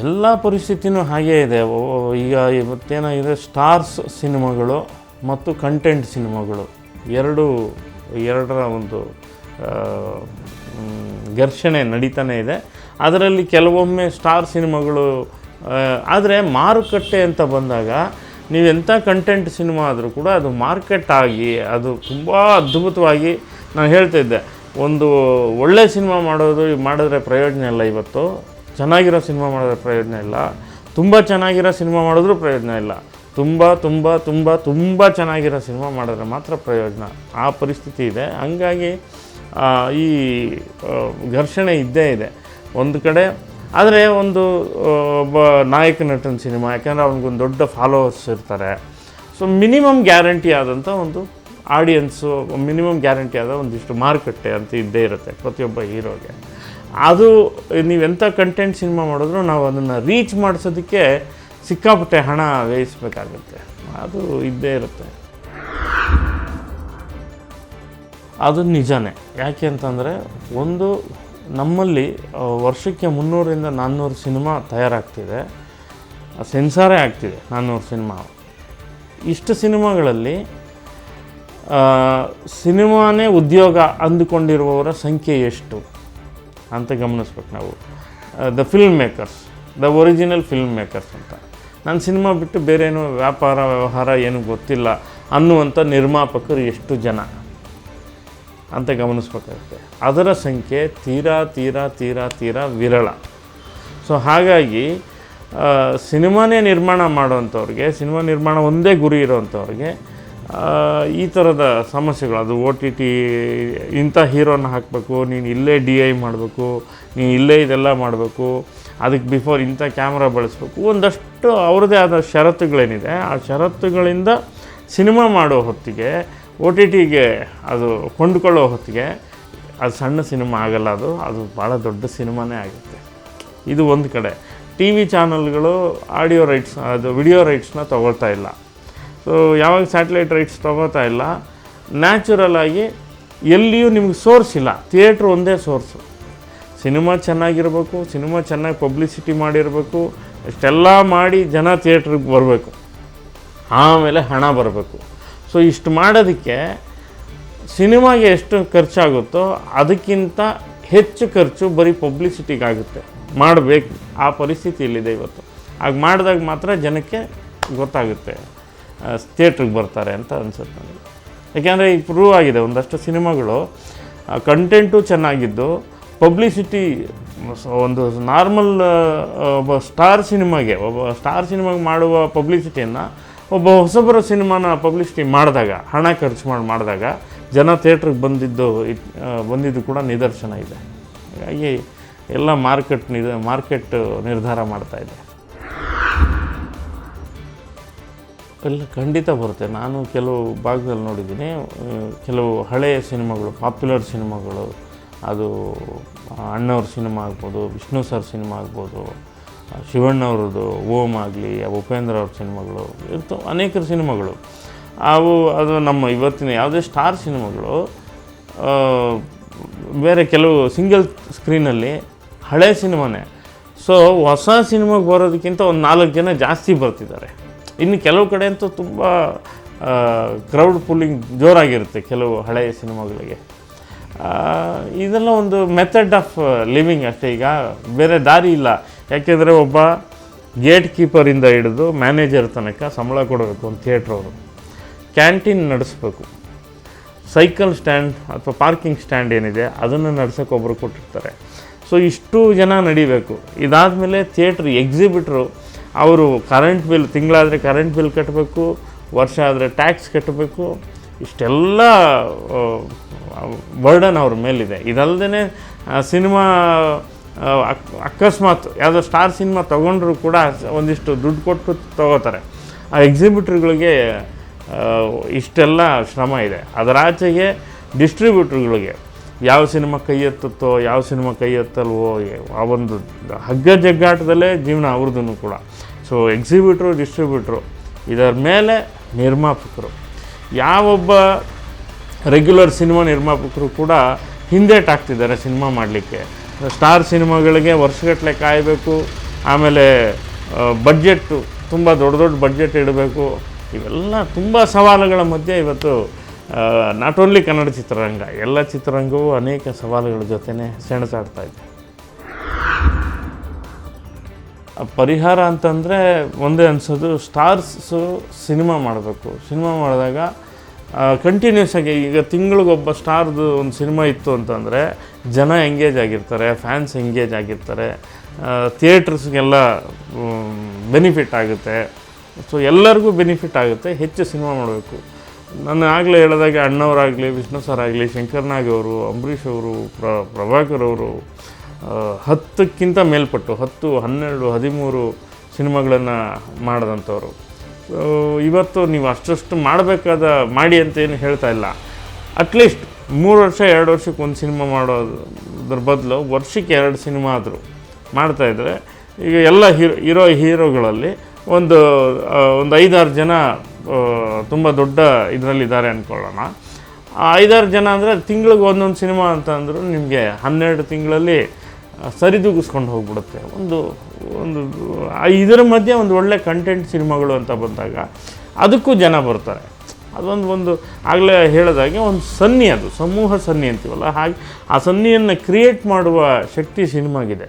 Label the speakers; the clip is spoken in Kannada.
Speaker 1: ಎಲ್ಲ ಪರಿಸ್ಥಿತಿನೂ ಹಾಗೇ ಇದೆ. ಈಗ ಇವತ್ತೇನಾಗಿದೆ ಸ್ಟಾರ್ಸ್ ಸಿನಿಮಾಗಳು ಮತ್ತು ಕಂಟೆಂಟ್ ಸಿನಿಮಾಗಳು. ಎರಡು, ಎರಡರ ಒಂದು ಘರ್ಷಣೆ ನಡೀತಾನೆ ಇದೆ. ಅದರಲ್ಲಿ ಕೆಲವೊಮ್ಮೆ ಸ್ಟಾರ್ ಸಿನಿಮಾಗಳು ಆದರೆ ಮಾರುಕಟ್ಟೆ ಅಂತ ಬಂದಾಗ ನೀವು ಎಂಥ ಕಂಟೆಂಟ್ ಸಿನಿಮಾ ಆದರೂ ಕೂಡ ಅದು ಮಾರ್ಕೆಟ್ ಆಗಿ, ಅದು ತುಂಬ ಅದ್ಭುತವಾಗಿ ನಾನು ಹೇಳ್ತಿದ್ದೆ ಒಂದು ಒಳ್ಳೆ ಸಿನಿಮಾ ಮಾಡೋದು, ಮಾಡಿದ್ರೆ ಪ್ರಯೋಜನ ಇಲ್ಲ ಇವತ್ತು. ಚೆನ್ನಾಗಿರೋ ಸಿನಿಮಾ ಮಾಡಿದ್ರೆ ಪ್ರಯೋಜನ ಇಲ್ಲ. ತುಂಬ ಚೆನ್ನಾಗಿರೋ ಸಿನಿಮಾ ಮಾಡಿದ್ರೂ ಪ್ರಯೋಜನ ಇಲ್ಲ. ತುಂಬ ತುಂಬ ತುಂಬ ತುಂಬ ಚೆನ್ನಾಗಿರೋ ಸಿನಿಮಾ ಮಾಡಿದ್ರೆ ಮಾತ್ರ ಪ್ರಯೋಜನ. ಆ ಪರಿಸ್ಥಿತಿ ಇದೆ. ಹಂಗಾಗಿ ಈ ಘರ್ಷಣೆ ಇದ್ದೇ ಇದೆ. ಒಂದು ಕಡೆ, ಆದರೆ ಒಂದು ಒಬ್ಬ ನಾಯಕ ನಟನ ಸಿನಿಮಾ, ಯಾಕೆಂದರೆ ಅವ್ನಿಗೊಂದು ದೊಡ್ಡ ಫಾಲೋವರ್ಸ್ ಇರ್ತಾರೆ. ಸೊ ಮಿನಿಮಮ್ ಗ್ಯಾರಂಟಿ ಆದಂಥ ಒಂದು ಆಡಿಯನ್ಸು ಮಿನಿಮಮ್ ಗ್ಯಾರಂಟಿ ಆದ ಒಂದಿಷ್ಟು ಮಾರುಕಟ್ಟೆ ಅಂತ ಇದ್ದೇ ಇರುತ್ತೆ ಪ್ರತಿಯೊಬ್ಬ ಹೀರೋಗೆ. ಅದು ನೀವೆಂಥ ಕಂಟೆಂಟ್ ಸಿನಿಮಾ ಮಾಡಿದ್ರು ನಾವು ಅದನ್ನು ರೀಚ್ ಮಾಡಿಸೋದಕ್ಕೆ ಸಿಕ್ಕಾಪಟ್ಟೆ ಹಣ ವ್ಯಯಿಸಬೇಕಾಗುತ್ತೆ. ಅದು ಇದ್ದೇ ಇರುತ್ತೆ. ಅದು ನಿಜನೇ. ಯಾಕೆ ಅಂತಂದರೆ ಒಂದು ನಮ್ಮಲ್ಲಿ ವರ್ಷಕ್ಕೆ ಮುನ್ನೂರಿಂದ ನಾನ್ನೂರು ಸಿನಿಮಾ ತಯಾರಾಗ್ತಿದೆ. ಸೆನ್ಸಾರೇ ಆಗ್ತಿದೆ ನಾನ್ನೂರು ಸಿನಿಮಾ ಇಷ್ಟು ಸಿನಿಮಾಗಳಲ್ಲಿ ಸಿನಿಮಾನೇ ಉದ್ಯೋಗ ಅಂದುಕೊಂಡಿರುವವರ ಸಂಖ್ಯೆ ಎಷ್ಟು? ಅಂತ ಗಮನಿಸ್ಬೇಕು ನಾವು. The film makers the original film makers ಅಂತ. ನಾನು ಸಿನಿಮಾ ಬಿಟ್ಟು ಬೇರೆ ಏನು ವ್ಯಾಪಾರ, ವ್ಯವಹಾರ ಏನು ಗೊತ್ತಿಲ್ಲ ಅನ್ನುವಂಥ ನಿರ್ಮಾಪಕರು ಎಷ್ಟು ಜನ ಅಂತ ಗಮನಿಸ್ಬೇಕಾಗುತ್ತೆ. ಅದರ ಸಂಖ್ಯೆ ತೀರಾ ತೀರಾ ತೀರಾ ತೀರಾ ವಿರಳ. ಸೊ ಹಾಗಾಗಿ ಸಿನಿಮಾನೇ ನಿರ್ಮಾಣ ಮಾಡುವಂಥವ್ರಿಗೆ ಸಿನಿಮಾ ನಿರ್ಮಾಣ ಒಂದೇ ಗುರಿ ಇರೋವಂಥವ್ರಿಗೆ ಈ ಥರದ ಸಮಸ್ಯೆಗಳು, ಅದು ಓ ಟಿ ಟಿ ಇಂಥ ಹೀರೋನ ಹಾಕಬೇಕು, ನೀನು ಇಲ್ಲೇ ಡಿ ಐ ಮಾಡಬೇಕು, ನೀನು ಇಲ್ಲೇ ಇದೆಲ್ಲ ಮಾಡಬೇಕು, ಅದಕ್ಕೆ ಬಿಫೋರ್ ಇಂಥ ಕ್ಯಾಮ್ರಾ ಬಳಸಬೇಕು, ಒಂದಷ್ಟು ಅವ್ರದ್ದೇ ಆದ ಷರತ್ತುಗಳೇನಿದೆ, ಆ ಷರತ್ತುಗಳಿಂದ ಸಿನಿಮಾ ಮಾಡೋ ಹೊತ್ತಿಗೆ ಓ ಟಿ ಟಿಗೆ ಅದು ಕೊಂಡುಕೊಳ್ಳೋ ಹೊತ್ತಿಗೆ, ಅದು ಸಣ್ಣ ಸಿನಿಮಾ ಆಗಲ್ಲ ಅದು ಅದು ಭಾಳ ದೊಡ್ಡ ಸಿನಿಮಾನೇ ಆಗುತ್ತೆ. ಇದು ಒಂದು ಕಡೆ. ಟಿ ವಿ ಚಾನಲ್ಗಳು ಆಡಿಯೋ ರೈಟ್ಸ್ ಅದು ವಿಡಿಯೋ ರೈಟ್ಸ್ನ ತೊಗೊಳ್ತಾ ಇಲ್ಲ. ಸೊ ಯಾವಾಗ ಸ್ಯಾಟಲೈಟ್ ರೈಟ್ಸ್ ತೊಗೋತಾ ಇಲ್ಲ ನ್ಯಾಚುರಲ್ಲಾಗಿ ಎಲ್ಲಿಯೂ ನಿಮ್ಗೆ ಸೋರ್ಸ್ ಇಲ್ಲ. ಥಿಯೇಟ್ರ್ ಒಂದೇ ಸೋರ್ಸು ಸಿನಿಮಾ ಚೆನ್ನಾಗಿರಬೇಕು ಸಿನಿಮಾ ಚೆನ್ನಾಗಿ ಪಬ್ಲಿಸಿಟಿ ಮಾಡಿರಬೇಕು, ಇಷ್ಟೆಲ್ಲ ಮಾಡಿ ಜನ ಥಿಯೇಟ್ರಿಗೆ ಬರಬೇಕು. ಆಮೇಲೆ ಹಣ ಬರಬೇಕು. ಸೊ ಇಷ್ಟು ಮಾಡೋದಕ್ಕೆ ಸಿನಿಮಾಗೆ ಎಷ್ಟು ಖರ್ಚಾಗುತ್ತೋ ಅದಕ್ಕಿಂತ ಹೆಚ್ಚು ಖರ್ಚು ಬರೀ ಪಬ್ಲಿಸಿಟಿಗಾಗುತ್ತೆ ಮಾಡಬೇಕು. ಆ ಪರಿಸ್ಥಿತಿ ಇಲ್ಲಿದೆ ಇವತ್ತು. ಹಾಗೆ ಮಾಡಿದಾಗ ಮಾತ್ರ ಜನಕ್ಕೆ ಗೊತ್ತಾಗುತ್ತೆ. ಥಿಯೇಟ್ರಿಗೆ ಬರ್ತಾರೆ ಅಂತ ಅನ್ಸುತ್ತೆ ನನಗೆ. ಯಾಕೆಂದರೆ ಈಗ ಪ್ರೂವ್ ಆಗಿದೆ, ಒಂದಷ್ಟು ಸಿನಿಮಾಗಳು ಕಂಟೆಂಟು ಚೆನ್ನಾಗಿದ್ದು ಪಬ್ಲಿಸಿಟಿ ಒಂದು ನಾರ್ಮಲ್ ಒಬ್ಬ ಸ್ಟಾರ್ ಸಿನಿಮಾಗೆ, ಒಬ್ಬ ಸ್ಟಾರ್ ಸಿನಿಮಾಗೆ ಮಾಡುವ ಪಬ್ಲಿಸಿಟಿಯನ್ನು ಒಬ್ಬ ಹೊಸಬರ ಸಿನಿಮಾನ ಪಬ್ಲಿಸಿಟಿ ಮಾಡಿದಾಗ, ಹಣ ಖರ್ಚು ಮಾಡಿ, ಮಾಡಿದಾಗ, ಜನ ಥಿಯೇಟ್ರಿಗೆ ಬಂದಿದ್ದು ಬಂದಿದ್ದು ಕೂಡ ನಿದರ್ಶನ ಇದೆ. ಹಾಗಾಗಿ ಎಲ್ಲ ಮಾರ್ಕೆಟ್ ನಿದ ಮಾರ್ಕೆಟ್ ನಿರ್ಧಾರ ಮಾಡ್ತಾ ಇದೆ. ಇಲ್ಲ ಖಂಡಿತ ಬರುತ್ತೆ. ನಾನು ಕೆಲವು ಭಾಗದಲ್ಲಿ ನೋಡಿದ್ದೀನಿ. ಕೆಲವು ಹಳೆಯ ಸಿನಿಮಾಗಳು, ಪಾಪ್ಯುಲರ್ ಸಿನಿಮಾಗಳು, ಅದು ಅಣ್ಣವ್ರ ಸಿನಿಮಾ ಆಗ್ಬೋದು, ವಿಷ್ಣು ಸರ್ ಸಿನಿಮಾ ಆಗ್ಬೋದು ಶಿವಣ್ಣವ್ರದ್ದು ಓಮ್ ಆಗಲಿ ಉಪೇಂದ್ರ ಅವ್ರ ಸಿನಿಮಾಗಳು ಇರ್ತವೆ ಅನೇಕ ಸಿನಿಮಾಗಳು. ಅವು, ಅದು ನಮ್ಮ ಇವತ್ತಿನ ಯಾವುದೇ ಸ್ಟಾರ್ ಸಿನಿಮಾಗಳು ಬೇರೆ ಕೆಲವು ಸಿಂಗಲ್ ಸ್ಕ್ರೀನಲ್ಲಿ ಹಳೆ ಸಿನಿಮಾನೇ. ಸೊ, ಹೊಸ ಸಿನಿಮಾಗೆ ಬರೋದಕ್ಕಿಂತ ಒಂದು ನಾಲ್ಕು ಜನ ಜಾಸ್ತಿ ಬರ್ತಿದ್ದಾರೆ. ಇನ್ನು ಕೆಲವು ಕಡೆ ಅಂತೂ ತುಂಬ ಕ್ರೌಡ್ ಪುಲ್ಲಿಂಗ್ ಜೋರಾಗಿರುತ್ತೆ ಕೆಲವು ಹಳೆಯ ಸಿನಿಮಾಗಳಿಗೆ. ಇದೆಲ್ಲ ಒಂದು ಮೆಥಡ್ ಆಫ್ ಲಿವಿಂಗ್ ಅಷ್ಟೇ. ಈಗ ಬೇರೆ ದಾರಿ ಇಲ್ಲ. ಯಾಕೆಂದರೆ ಒಬ್ಬ ಗೇಟ್ ಕೀಪರಿಂದ ಹಿಡಿದು ಮ್ಯಾನೇಜರ್ ತನಕ ಸಂಬಳ ಕೊಡಬೇಕು ಒಂದು ಥಿಯೇಟ್ರವರು ಕ್ಯಾಂಟೀನ್ ನಡೆಸಬೇಕು. ಸೈಕಲ್ ಸ್ಟ್ಯಾಂಡ್ ಅಥವಾ ಪಾರ್ಕಿಂಗ್ ಸ್ಟ್ಯಾಂಡ್ ಏನಿದೆ, ಅದನ್ನು ನಡೆಸೋಕೆ ಒಬ್ಬರು ಕೊಟ್ಟಿರ್ತಾರೆ. ಸೊ ಇಷ್ಟು ಜನ ನಡಿಬೇಕು. ಇದಾದಮೇಲೆ ಥಿಯೇಟ್ರ್ ಎಕ್ಸಿಬಿಟ್ರು ಅವರು ಕರೆಂಟ್ ಬಿಲ್ ತಿಂಗಳಾದರೆ ಕರೆಂಟ್ ಬಿಲ್ ಕಟ್ಟಬೇಕು ವರ್ಷ ಆದರೆ ಟ್ಯಾಕ್ಸ್ ಕಟ್ಟಬೇಕು ಇಷ್ಟೆಲ್ಲ ಬರ್ಡನ್ ಅವ್ರ ಮೇಲಿದೆ. ಇದಲ್ಲದೆ ಸಿನಿಮಾ ಅಕಸ್ಮಾತ್ ಯಾವುದೋ ಸ್ಟಾರ್ ಸಿನಿಮಾ ತೊಗೊಂಡ್ರು ಕೂಡ ಒಂದಿಷ್ಟು ದುಡ್ಡು ಕೊಟ್ಟು ತೊಗೋತಾರೆ. ಆ ಎಕ್ಸಿಬಿಟ್ರ್ಗಳಿಗೆ ಇಷ್ಟೆಲ್ಲ ಶ್ರಮ ಇದೆ. ಅದರಾಚೆಗೆ ಡಿಸ್ಟ್ರಿಬ್ಯೂಟ್ರ್ಗಳಿಗೆ ಯಾವ ಸಿನಿಮಾ ಕೈ ಎತ್ತುತ್ತೋ, ಯಾವ ಸಿನಿಮಾ ಕೈ ಎತ್ತಲ್ವೋ, ಆ ಒಂದು ಹಗ್ಗ ಜಗ್ಗಾಟದಲ್ಲೇ ಜೀವನ ಅವ್ರದ್ದು ಕೂಡ. ಸೊ ಎಕ್ಸಿಬಿಟ್ರು ಡಿಸ್ಟ್ರಿಬ್ಯೂಟ್ರು ಇದರ ಮೇಲೆ ನಿರ್ಮಾಪಕರು. ಯಾವೊಬ್ಬ ರೆಗ್ಯುಲರ್ ಸಿನಿಮಾ ನಿರ್ಮಾಪಕರು ಕೂಡ ಹಿಂದೇಟಾಗ್ತಿದ್ದಾರೆ ಸಿನಿಮಾ ಮಾಡಲಿಕ್ಕೆ. ಸ್ಟಾರ್ ಸಿನಿಮಾಗಳಿಗೆ ವರ್ಷಗಟ್ಟಲೆ ಕಾಯಬೇಕು, ಆಮೇಲೆ ಬಡ್ಜೆಟ್ಟು ತುಂಬ ದೊಡ್ಡ ದೊಡ್ಡ ಬಡ್ಜೆಟ್ ಇಡಬೇಕು. ಇವೆಲ್ಲ ತುಂಬ ಸವಾಲುಗಳ ಮಧ್ಯೆ ಇವತ್ತು ನಾಟ್ ಓನ್ಲಿ ಕನ್ನಡ ಚಿತ್ರರಂಗ, ಎಲ್ಲ ಚಿತ್ರರಂಗವು ಅನೇಕ ಸವಾಲುಗಳ ಜೊತೆನೇ ಸೆಣಸಾಡ್ತಾ ಇದೆ. ಪರಿಹಾರ ಅಂತಂದರೆ ಒಂದೇ ಅನಿಸೋದು, ಸ್ಟಾರ್ಸು ಸಿನಿಮಾ ಮಾಡಬೇಕು. ಸಿನಿಮಾ ಮಾಡಿದಾಗ ಕಂಟಿನ್ಯೂಸ್ ಆಗಿ ಈಗ ತಿಂಗಳಿಗೊಬ್ಬ ಸ್ಟಾರ್ದು ಒಂದು ಸಿನಿಮಾ ಇತ್ತು ಅಂತಂದರೆ, ಜನ ಎಂಗೇಜ್ ಆಗಿರ್ತಾರೆ ಫ್ಯಾನ್ಸ್ ಎಂಗೇಜ್ ಆಗಿರ್ತಾರೆ ಥಿಯೇಟ್ರ್ಸ್ಗೆಲ್ಲ ಬೆನಿಫಿಟ್ ಆಗುತ್ತೆ. ಸೊ ಎಲ್ಲರಿಗೂ ಬೆನಿಫಿಟ್ ಆಗುತ್ತೆ, ಹೆಚ್ಚು ಸಿನಿಮಾ ಮಾಡಬೇಕು. ನಾನು ಆಗಲೇ ಹೇಳಿದಾಗೆ ಅಣ್ಣವರಾಗಲಿ, ವಿಷ್ಣು ಸರ್ ಆಗಲಿ ಶಂಕರ್ನಾಗ್ ಅವರು, ಅಂಬರೀಷ್ ಅವರು, ಪ್ರ, ಪ್ರಭಾಕರ್ ಅವರು ಹತ್ತಕ್ಕಿಂತ ಮೇಲ್ಪಟ್ಟು, ಹತ್ತು, ಹನ್ನೆರಡು, ಹದಿಮೂರು ಸಿನಿಮಾಗಳನ್ನು ಮಾಡಿದಂಥವ್ರು. ಇವತ್ತು ನೀವು ಅಷ್ಟಷ್ಟು ಮಾಡಬೇಕಾದ, ಮಾಡಿ ಅಂತ ಏನು ಹೇಳ್ತಾ ಇಲ್ಲ. ಅಟ್ಲೀಸ್ಟ್ ಮೂರು ವರ್ಷ, ಎರಡು ವರ್ಷಕ್ಕೆ ಒಂದು ಸಿನಿಮಾ ಮಾಡೋದ್ರ ಬದಲು ವರ್ಷಕ್ಕೆ ಎರಡು ಸಿನಿಮಾ ಆದರೂ ಮಾಡ್ತಾಯಿದ್ರೆ ಈಗ ಎಲ್ಲ ಹೀರೋ ಇರೋ ಹೀರೋಗಳಲ್ಲಿ ಒಂದು ಒಂದು ಐದಾರು ಜನ ತುಂಬ ದೊಡ್ಡ ಇದರಲ್ಲಿದ್ದಾರೆ ಅಂದ್ಕೊಳ್ಳೋಣ ಐದಾರು ಜನ ಅಂದರೆ ತಿಂಗಳಿಗೆ ಒಂದೊಂದು ಸಿನಿಮಾ ಅಂತ ಅಂದರೂ ನಿಮಗೆ ಹನ್ನೆರಡು ತಿಂಗಳಲ್ಲಿ ಸರಿದೂಗಿಸ್ಕೊಂಡು ಹೋಗ್ಬಿಡುತ್ತೆ. ಒಂದು ಒಂದು ಇದರ ಮಧ್ಯೆ ಒಂದು ಒಳ್ಳೆ ಕಂಟೆಂಟ್ ಸಿನಿಮಾಗಳು ಅಂತ ಬಂದಾಗ ಅದಕ್ಕೂ ಜನ ಬರ್ತಾರೆ. ಅದೊಂದು ಒಂದು, ಆಗಲೇ ಹೇಳಿದಾಗೆ ಒಂದು ಸನ್ನಿ ಅದು, ಸಮೂಹ ಸನ್ನಿ ಅಂತೀವಲ್ಲ, ಹಾಗೆ ಆ ಸನ್ನಿಯನ್ನು ಕ್ರಿಯೇಟ್ ಮಾಡುವ ಶಕ್ತಿ ಸಿನಿಮಾಗಿದೆ.